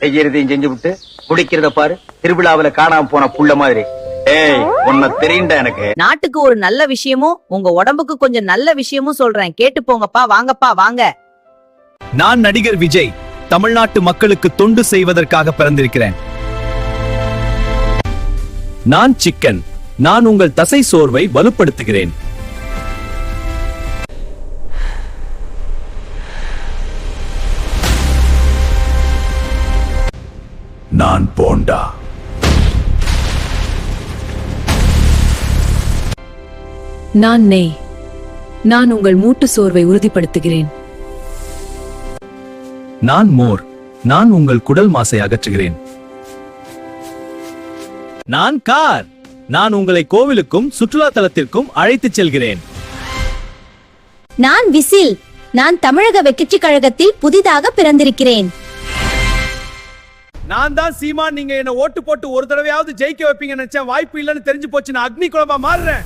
செய்யறதையும் செஞ்சு விட்டு குடிக்கிறத பாரு. திருவிழாவுல காணாம போன புள்ள மாதிரி. ஏய் உன்னை தெரியுண்டா எனக்கு. நாட்டுக்கு ஒரு நல்ல விஷயமும் உங்க உடம்புக்கு கொஞ்சம் நல்ல விஷயமும் சொல்றேன். கேட்டு போங்கப்பா வாங்கப்பா வாங்க. நான் நடிகர் விஜய் தமிழ்நாட்டு மக்களுக்கு தொண்டு செய்வதற்காக பிறந்திருக்கிறேன். நான் சிக்கன் நான் உங்கள் தசை சோர்வை வலுப்படுத்துகிறேன். நான் போண்டா. நான் நெய். நான் உங்கள் மூட்டு சோர்வை உறுதிப்படுத்துகிறேன். நான் மோர். நான் உங்கள் குடல் மாசை அகற்றுகிறேன். நான் கார். நான் உங்களை கோவிலுக்கும் சுற்றுலா தலத்திற்கும் அழைத்துச் செல்கிறேன். நான் விசில். நான் தமிழக வெற்றிக் கழகத்தில் புதிதாக பிறந்திருக்கிறேன். நான் தான் சீமான். நீங்க என்ன ஓட்டு போட்டு ஒரு தடவையாவது ஜெயிக்க வைப்பீங்க நினைச்சேன். வாய்ப்பு இல்லைன்னு தெரிஞ்சு போச்சு. நான் அக்னி குழம்பா மாறுறேன்.